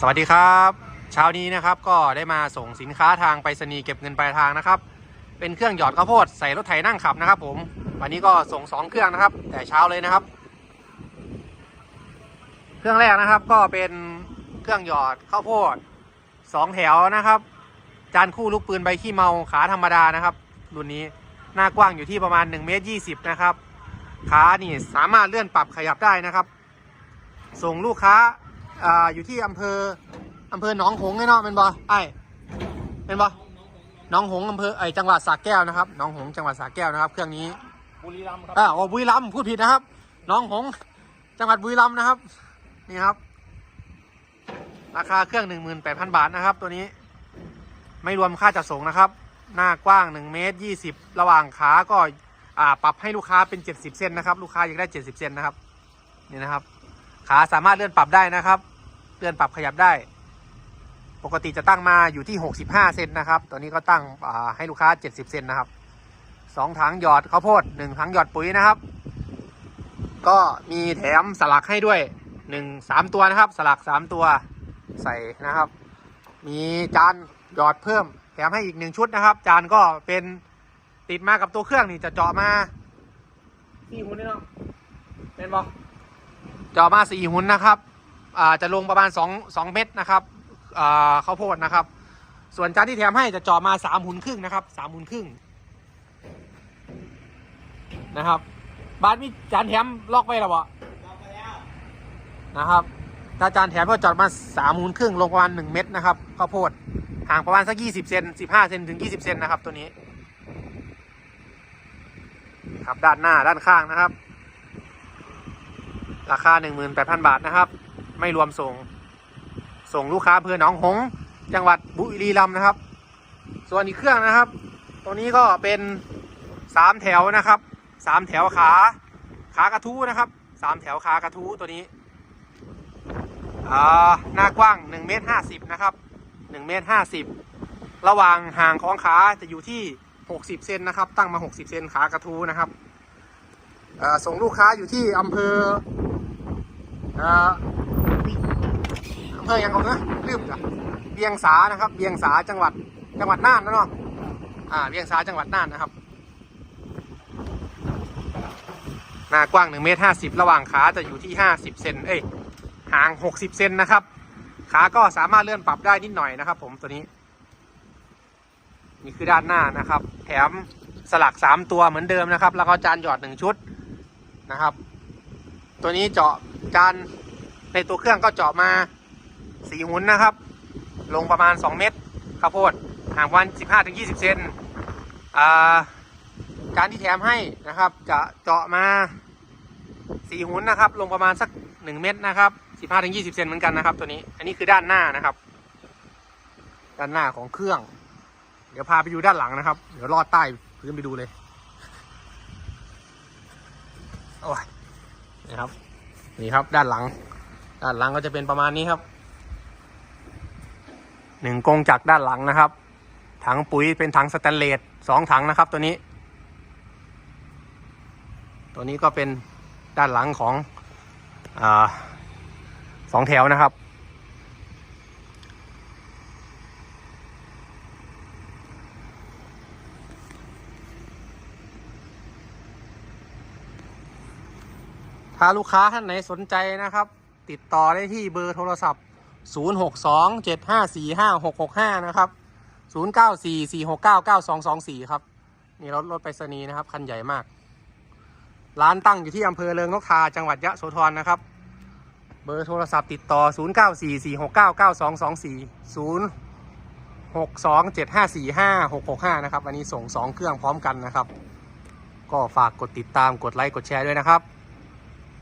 สวัสดีครับเช้านี้นะครับก็ได้มาส่งสินค้าทางไปรษณีย์เก็บเงินปลายทางนะครับ เป็นเครื่องหยอดข้าวโพดใส่รถไถนั่งขับนะครับ ผมวันนี้ก็ส่งสองเครื่องนะครับ แต่เช้าเลยนะครับ เครื่องแรกนะครับก็เป็นเครื่องหยอดข้าวโพดสองแถวนะครับ จานคู่ลูกปืนใบขี้เมาขาธรรมดานะครับรุ่นนี้หน้ากว้างอยู่ที่ประมาณ1เมตร20นะครับขานี่สามารถเลื่อนปรับขยับได้นะครับ ส่งลูกค้า อ่าอยู่ที่อำเภออำเภอหนองหงส์ไอ้เนาะเป็นบ่ไอ้เป็นบ่หนองหงส์อำเภอไอจังหวัดสระแก้วนะครับหนองหงส์จังหวัดสระแก้วนะครับ เครื่องนี้บุรีรัมย์ครับอ่าโอ้บุรีรัมย์พูดผิดนะครับหนองหงส์จังหวัดบุรีรัมย์นะครับ นี่ครับ ราคาเครื่อง 18,000 บาทนะครับ ตัวนี้ ไม่รวมค่าจัดส่งนะครับ หน้ากว้าง1เมตร20 ระหว่างขาก็อ่าปรับให้ลูกค้าเป็น 70 เซนนะครับ ลูกค้าอยากได้ 70 เซนนะครับ นี่นะครับ ขาสามารถเลื่อนปรับได้นะครับ เลื่อนปรับขยับได้ ปกติจะตั้งมาอยู่ที่ 65 เซนนะครับตัวนี้ก็ตั้งให้ลูกค้า 70 เซนนะครับสองถังหยอดข้าวโพดหนึ่งถังหยอดปุ๋ยนะครับ ก็มีแถมสลักให้ด้วยหนึ่งสามตัวนะครับ สลักสามตัวใส่นะครับ มีจานหยอดเพิ่ม แถมให้อีกหนึ่งชุดนะครับ จานก็เป็นติดมากับตัวเครื่องนี่จะเจาะมาสี่หุ่นนี่เนาะเป็นบอเจาะมาสี่หุ่นนะครับจะลงประมาณสองสองเม็ดนะครับข้าวโพดนะครับ ส่วนจานที่แถมให้จะจาะมาสามหุ่นครึ่งนะครับสามหุ่นครึ่งนะครับบ้านมีจานแถมล็อกไว้แล้วบ่นะครับถ้าจานแถมก็จอดมาสามมูลครึ่งลงประมาณหนึ่งเม็ดนะครับข้าวโพดห่างประมาณสักยี่สิบเซนสิบห้าเซนถึงยี่สิบเซนนะครับตัวนี้ครับด้านหน้าด้านข้างนะครับ ราคาหนึ่งหมื่นแปดพันบาทนะครับ ไม่รวมส่ง ส่งลูกค้าอำเพื่อหนองหงส์จังหวัดบุรีรัมย์นะครับ ส่วนอีกเครื่องนะครับ ตัวนี้ก็เป็นสามแถวนะครับสามแถวขา ขากระทู้นะครับสามแถวขากระทู้ตัวนี้อ่าหน้ากว้างหนึ่งเมตรห้าสิบนะครับหนึ่งเมตรห้าสิบระหว่างห่างของขาจะอยู่ที่หกสิบเซนนะครับ ตั้งมาหกสิบเซนขากระทู้นะครับส่งลูกค้าอยู่ที่อำเภอ อ่าอำเภอยังไงนะลืมจ้ะเบียงสานะครับ เบียงสาจังหวัดจังหวัดน่านนะเนาะอ่าเบียงสาจังหวัดน่านนะครับหน้ากว้าง1เมตร50 ระหว่างขาจะอยู่ที่ 50 เซนเอ้ยห่าง 60 เซนนะครับ ขาก็สามารถเลื่อนปรับได้นิดหน่อยนะครับ ผมตัวนี้ นี่คือด้านหน้านะครับ แถมสลัก 3 ตัวเหมือนเดิมนะครับ แล้วก็จานหยอด 1 ชุดนะครับ ตัวนี้เจาะ จานในตัวเครื่องก็เจาะมาสีหุ่นนะครับ ลงประมาณ 2 เมตรข้าวโพดห่างประมาณ15-20 เซนอ่าจานที่แถมให้นะครับ จะเจาะมาสี่หุ่นนะครับ ลงประมาณสักหนึ่งเม็ดนะครับสิบห้าถึงยี่สิบเซนเหมือนกันนะครับ ตัวนี้อันนี้คือด้านหน้านะครับ ด้านหน้าของเครื่อง เดี๋ยวพาไปดูด้านหลังนะครับ เดี๋ยวลอดใต้พื้นไปดูเลยโอ้ยนี่ครับ นี่ครับด้านหลัง ด้านหลังก็จะเป็นประมาณนี้ครับหนึ่งกงจากด้านหลังนะครับ ถังปุ๋ยเป็นถังสแตนเลสสองถังนะครับตัวนี้ ตัวนี้ก็เป็นด้านหลังของอสองแถวนะครับ ถ้าลูกค้าท่านไหนสนใจนะครับ ติดต่อได้ที่เบอร์โทรศัพท์ 0627545665 นะครับ 0944699224 ครับ นี่รถรถไปรษณีย์นะครับ คันใหญ่มาก ร้านตั้งอยู่ที่อำเภอเริงนกทาจังหวัดยะโสธรนะครับ เบอร์โทรศัพท์ติดต่อ 0944699224 0627545665 นะครับ อันนี้ส่ง 2 เครื่องพร้อมกันนะครับ ก็ฝากกดติดตามกดไลค์ กดแชร์ด้วยนะครับ